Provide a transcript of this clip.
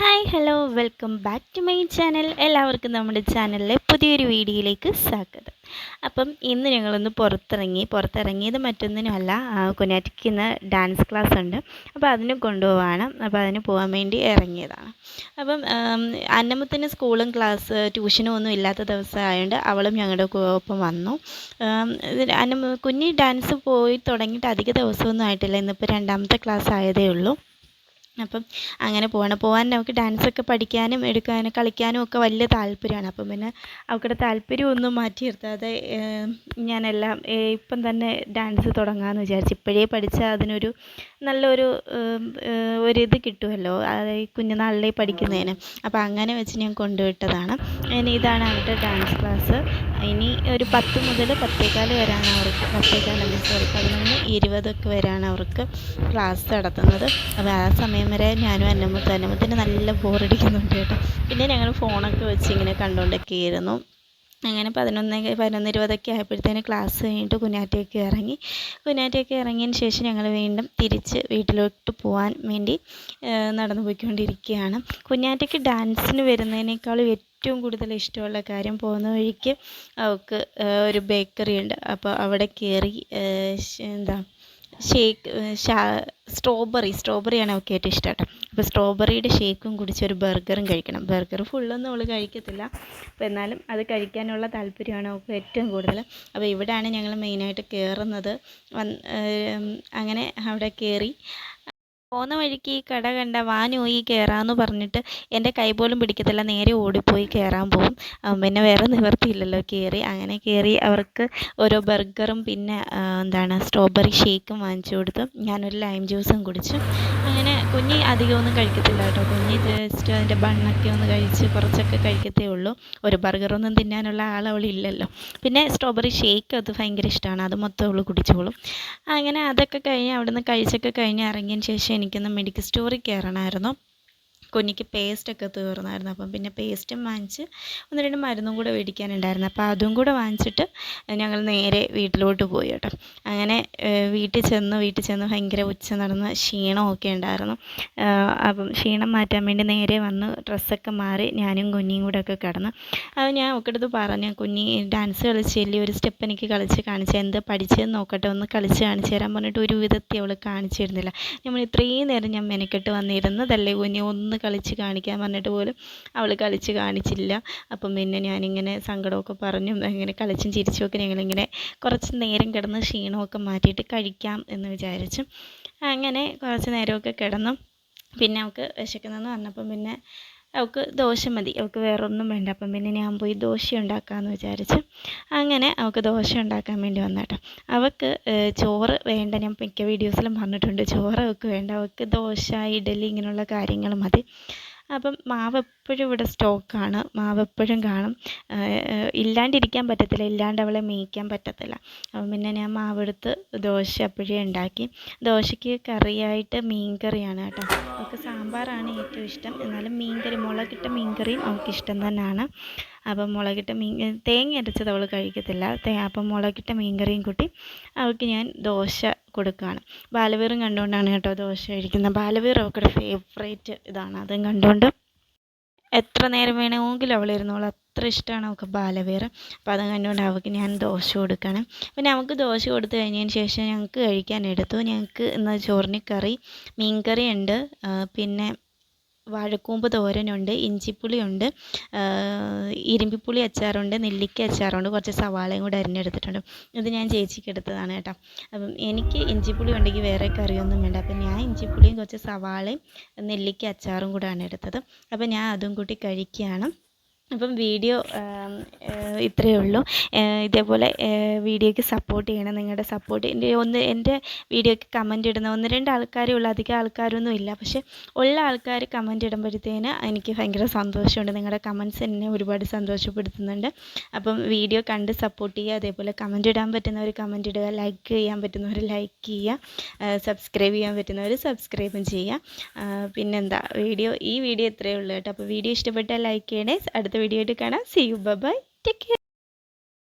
Hi hello welcome back to my channel. എല്ലാവർക്കും നമ്മുടെ ചാനലിലെ പുതിയൊരു വീഡിയോയിലേക്ക് സ്വാഗതം. അപ്പം ഇന്ന് ഞങ്ങളൊന്ന് പുറത്തിറങ്ങി പുറത്തിറങ്ങിയത് മറ്റൊന്നിനുമല്ല കുനാറ്റിക്ക് ഇന്ന് ഡാൻസ് ക്ലാസ് ഉണ്ട്. അപ്പോൾ അതിന് കൊണ്ടുപോവാണ്. അപ്പോൾ അതിന് പോകാൻ വേണ്ടി ഇറങ്ങിയതാണ്. അപ്പം അന്നമ്മത്തിന് സ്കൂളും ക്ലാസ് ട്യൂഷനും ഒന്നും ഇല്ലാത്ത ദിവസമായതുകൊണ്ട് അവളും ഞങ്ങളുടെ ഒപ്പം വന്നു. അന്നമ്മ കുഞ്ഞി ഡാൻസ് പോയി തുടങ്ങിയിട്ട് അധിക ദിവസമൊന്നും ആയിട്ടില്ല. ഇന്നിപ്പോൾ രണ്ടാമത്തെ ക്ലാസ് ആയതേ ഉള്ളൂ. അപ്പം അങ്ങനെ പോവാണ്. പോകാൻ അവൾക്ക് ഡാൻസൊക്കെ പഠിക്കാനും എടുക്കാനും കളിക്കാനും ഒക്കെ വലിയ താല്പര്യമാണ്. അപ്പം പിന്നെ അവൾക്കുടെ താല്പര്യമൊന്നും മാറ്റി നിർത്താതെ ഞാനെല്ലാം ഇപ്പം തന്നെ ഡാൻസ് തുടങ്ങാമെന്ന് വിചാരിച്ചു. ഇപ്പോഴേ പഠിച്ചാൽ അതിനൊരു നല്ലൊരു ഒരിത് കിട്ടുമല്ലോ ഈ കുഞ്ഞുനാളിലെ പഠിക്കുന്നതിന്. അപ്പോൾ അങ്ങനെ വെച്ച് ഞാൻ കൊണ്ടുവിട്ടതാണ്. ഇനി ഇതാണ് അവരുടെ ഡാൻസ് ക്ലാസ് ഇനി ഒരു പത്ത് മുതൽ പത്തേകാൽ വരെയാണ് അവർക്ക് പത്തേകാലല്ല സോറി പതിനൊന്ന് ഇരുപതൊക്കെ വരെയാണ് അവർക്ക് ക്ലാസ് നടത്തുന്നത്. അപ്പോൾ ആ സമയം വരെ ഞാനും അന്നമ്മത്തും അന്നമ്മത്തിന് നല്ല ബോറടിക്കുന്നുണ്ട് കേട്ടോ. പിന്നെ ഞങ്ങൾ ഫോണൊക്കെ വെച്ച് ഇങ്ങനെ കണ്ടുകൊണ്ടൊക്കെയായിരുന്നു അങ്ങനെ പതിനൊന്ന് പതിനൊന്ന് ഇരുപതൊക്കെ ആയപ്പോഴത്തേന് ക്ലാസ് കഴിഞ്ഞിട്ട് കുഞ്ഞാറ്റയൊക്കെ ഇറങ്ങി. കുഞ്ഞാറ്റയൊക്കെ ഇറങ്ങിയതിന് ശേഷം ഞങ്ങൾ വീണ്ടും തിരിച്ച് വീട്ടിലോട്ട് പോകാൻ വേണ്ടി നടന്നു പോയിക്കൊണ്ടിരിക്കുകയാണ്. കുഞ്ഞാറ്റയ്ക്ക് ഡാൻസിന് വരുന്നതിനേക്കാളും ഏറ്റവും കൂടുതൽ ഇഷ്ടമുള്ള കാര്യം പോകുന്ന വഴിക്ക് അവൾക്ക് ഒരു ബേക്കറി ഉണ്ട് അപ്പോൾ അവിടെ കയറി എന്താ ഷേക്ക് സ്ട്രോബെറി സ്ട്രോബെറിയാണ് അവൾക്ക് ഏറ്റവും ഇഷ്ടം കേട്ടോ അപ്പോൾ സ്ട്രോബെറിയുടെ ഷേക്കും കുടിച്ച് ഒരു ബർഗറും കഴിക്കണം. ബർഗർ ഫുള്ളൊന്നും അവൾ കഴിക്കത്തില്ല. അപ്പോൾ എന്നാലും അത് കഴിക്കാനുള്ള താല്പര്യമാണ് അവൾക്ക് ഏറ്റവും കൂടുതൽ. അപ്പോൾ ഇവിടെയാണ് ഞങ്ങൾ മെയിനായിട്ട് കയറുന്നത് അങ്ങനെ അവിടെ കയറി പോകുന്ന വഴിക്ക് ഈ കട കണ്ട വാ നോയി കയറാമെന്ന് പറഞ്ഞിട്ട് എന്റെ കൈ പോലും പിടിക്കത്തില്ല. നേരെ ഓടിപ്പോയി കയറാൻ പോകും പിന്നെ വേറെ നിവർത്തിയില്ലല്ലോ കയറി അങ്ങനെ കയറി അവർക്ക് ഓരോ ബർഗറും പിന്നെ എന്താണ് സ്ട്രോബെറി ഷേക്കും വാങ്ങിച്ചു കൊടുത്തു ഞാനൊരു ലൈം ജ്യൂസും കുടിച്ചു. അങ്ങനെ കുഞ്ഞി അധികമൊന്നും കഴിക്കത്തില്ല കേട്ടോ. കുഞ്ഞി ജസ്റ്റ് അതിന്റെ ബണ്ണൊക്കെ ഒന്ന് കഴിച്ച് കുറച്ചൊക്കെ കഴിക്കത്തേ ഉള്ളൂ. ഒരു ബർഗറൊന്നും തിന്നാനുള്ള അവളില്ലല്ലോ പിന്നെ സ്ട്രോബെറി ഷേക്ക് അത് ഭയങ്കര ഇഷ്ടമാണ്. അത് മൊത്തം അവൾ കുടിച്ചോളും. അങ്ങനെ അതൊക്കെ കഴിഞ്ഞ് അവിടുന്ന് കഴിച്ചൊക്കെ കഴിഞ്ഞ് ഇറങ്ങിയതിന് ശേഷം എനിക്കൊന്ന് മെഡിക്കൽ സ്റ്റോറിൽ കയറണമായിരുന്നു. കുഞ്ഞിക്ക് പേസ്റ്റൊക്കെ തീർന്നായിരുന്നു. അപ്പം പിന്നെ പേസ്റ്റും വാങ്ങിച്ച് ഒന്ന് രണ്ട് മരുന്നും കൂടെ മേടിക്കാനുണ്ടായിരുന്നു. അപ്പോൾ അതും കൂടെ വാങ്ങിച്ചിട്ട് ഞങ്ങൾ നേരെ വീട്ടിലോട്ട് പോയി കേട്ടോ. അങ്ങനെ വീട്ടിൽ ചെന്ന് വീട്ടിൽ ചെന്ന് ഭയങ്കര ഉച്ച നടന്ന് ക്ഷീണമൊക്കെ ഉണ്ടായിരുന്നു. അപ്പം ക്ഷീണം മാറ്റാൻ വേണ്ടി നേരെ വന്ന് ഡ്രസ്സൊക്കെ മാറി ഞാനും കുഞ്ഞിയും കൂടെ ഒക്കെ കിടന്ന്. അത് ഞാൻ ഒക്കെ അടുത്ത് പറഞ്ഞു കുഞ്ഞി ഡാൻസ് കളിച്ചില്ലേ ഒരു സ്റ്റെപ്പ് എനിക്ക് കളിച്ച് കാണിച്ചു എന്ത് പഠിച്ചതെന്ന് നോക്കട്ടെ ഒന്ന് കളിച്ച് കാണിച്ചു തരാൻ പറഞ്ഞിട്ട് ഒരു വിധത്തിൽ അവൾ കാണിച്ചിരുന്നില്ല. നമ്മൾ ഇത്രയും നേരം ഞാൻ മെനക്കെട്ട് വന്നിരുന്നതല്ലേ കുഞ്ഞി? ഒന്ന് കളിച്ച് കാണിക്കാൻ പറഞ്ഞിട്ട് പോലും അവൾ കളിച്ച് കാണിച്ചില്ല. അപ്പം പിന്നെ ഞാനിങ്ങനെ സങ്കടമൊക്കെ പറഞ്ഞും. ഇങ്ങനെ കളിച്ചും ചിരിച്ചുമൊക്കെ ഞങ്ങളിങ്ങനെ കുറച്ച് നേരം കിടന്ന് ക്ഷീണമൊക്കെ മാറ്റിയിട്ട് കഴിക്കാം എന്ന് വിചാരിച്ചു. അങ്ങനെ കുറച്ച് നേരമൊക്കെ കിടന്നു. പിന്നെ അവൾക്ക് വിശക്കുന്നെന്ന് പറഞ്ഞപ്പം പിന്നെ അവൾക്ക് ദോശ മതി. അവൾക്ക് വേറൊന്നും വേണ്ട. അപ്പം പിന്നെ ഞാൻ പോയി ദോശ ഉണ്ടാക്കാമെന്ന് വിചാരിച്ച് അങ്ങനെ അവൾക്ക് ദോശ ഉണ്ടാക്കാൻ വേണ്ടി വന്നു കേട്ടോ അവൾക്ക് ചോറ് വേണ്ട. ഞാൻ മിക്ക വീഡിയോസിലും പറഞ്ഞിട്ടുണ്ട്. ചോറ് അവൾക്ക് വേണ്ട. അവൾക്ക് ദോശ ഇഡലി ഇങ്ങനെയുള്ള കാര്യങ്ങൾ മതി. അപ്പം മാവ് എപ്പോഴും ഇവിടെ സ്റ്റോക്കാണ്. മാവ് എപ്പോഴും കാണും ഇല്ലാണ്ടിരിക്കാൻ പറ്റത്തില്ല. ഇല്ലാണ്ട് അവളെ മേയ്ക്കാൻ പറ്റത്തില്ല. അപ്പം പിന്നെ ഞാൻ മാവെടുത്ത് ദോശ അപ്പോഴേ ഉണ്ടാക്കി. ദോശയ്ക്ക് കറിയായിട്ട് മീൻ കറിയാണ് കേട്ടോ. അവൾക്ക് സാമ്പാറാണ് ഏറ്റവും ഇഷ്ടം. എന്നാലും മീൻ കറി മുളകിട്ട മീൻ കറിയും അവൾക്ക് ഇഷ്ടം തന്നെയാണ്. അപ്പം മുളകിട്ട മീൻ തേങ്ങ അരച്ചത് അവൾ കഴിക്കത്തില്ല. അപ്പം മുളകിട്ട മീൻകറിയും കൂട്ടി അവൾക്ക് ഞാൻ ദോശ കൊടുക്കുകയാണ്. ബാലവീറും കണ്ടുകൊണ്ടാണ് കേട്ടോ ദോശ കഴിക്കുന്നത്. ബാലവീർ അവൾക്കൊരു ഫേവറേറ്റ് ഇതാണ്. അതും കണ്ടുകൊണ്ട് എത്ര നേരം വേണമെങ്കിലും അവൾ ഇരുന്നോളും അത്ര ഇഷ്ടമാണ് അവൾക്ക് ബാലവീർ. അപ്പോൾ അത് കണ്ടുകൊണ്ട് അവൾക്ക് ഞാൻ ദോശ കൊടുക്കണം പിന്നെ അവൾക്ക് ദോശ കൊടുത്തു കഴിഞ്ഞതിന് ശേഷം ഞങ്ങൾക്ക് കഴിക്കാൻ എടുത്തു. ഞങ്ങൾക്ക് ഇന്ന് ചോറിന് കറി മീൻ കറി ഉണ്ട് പിന്നെ വാഴക്കൂമ്പ് തോരനുണ്ട് ഇഞ്ചിപ്പുളിയുണ്ട് ഇരുമ്പിപ്പുളി അച്ചാറുണ്ട് നെല്ലിക്ക അച്ചാറുണ്ട് കുറച്ച് സവാളയും കൂടെ അരിഞ്ഞെടുത്തിട്ടുണ്ട്. ഇത് ഞാൻ ചേച്ചിക്ക് എടുത്തതാണ് കേട്ടോ. അപ്പം എനിക്ക് ഇഞ്ചിപ്പുളി ഉണ്ടെങ്കിൽ വേറെ കറിയൊന്നും വേണ്ട. അപ്പം ഞാൻ ഇഞ്ചിപ്പുളിയും കുറച്ച് സവാളയും നെല്ലിക്ക അച്ചാറും കൂടെയാണ് എടുത്തത്. അപ്പം ഞാൻ അതും കൂട്ടി കഴിക്കുകയാണ്. അപ്പം വീഡിയോ ഇത്രയേ ഉള്ളൂ. ഇതേപോലെ വീഡിയോയ്ക്ക് സപ്പോർട്ട് ചെയ്യണം നിങ്ങളുടെ സപ്പോർട്ട് എന്റെ ഒന്ന് എന്റെ വീഡിയോയ്ക്ക് കമന്റ് ഇടുന്ന ഒന്ന് രണ്ട് ആൾക്കാരേ ഉള്ളൂ. അധികം ആൾക്കാരൊന്നും ഇല്ല. പക്ഷേ ഉള്ള ആൾക്കാർ കമന്റ് ഇടുമ്പോഴത്തേന് എനിക്ക് ഭയങ്കര സന്തോഷമുണ്ട്. നിങ്ങളുടെ കമൻസ് എന്നെ ഒരുപാട് സന്തോഷപ്പെടുത്തുന്നുണ്ട്. അപ്പം വീഡിയോ കണ്ട് സപ്പോർട്ട് ചെയ്യുക. അതേപോലെ കമന്റ് ഇടാൻ പറ്റുന്നവർ കമന്റ് ഇടുക. ലൈക്ക് ചെയ്യാൻ പറ്റുന്നവർ ലൈക്ക് ചെയ്യുക. സബ്സ്ക്രൈബ് ചെയ്യാൻ പറ്റുന്നവർ സബ്സ്ക്രൈബും ചെയ്യുക. പിന്നെന്താ? വീഡിയോ ഈ വീഡിയോ ഇത്രയേ ഉള്ളൂ കേട്ടോ. അപ്പോൾ വീഡിയോ ഇഷ്ടപ്പെട്ടാൽ ലൈക്ക് ചെയ്യണേ. അടുത്ത വീഡിയോ ആയിട്ട് കാണാം. See you bye take care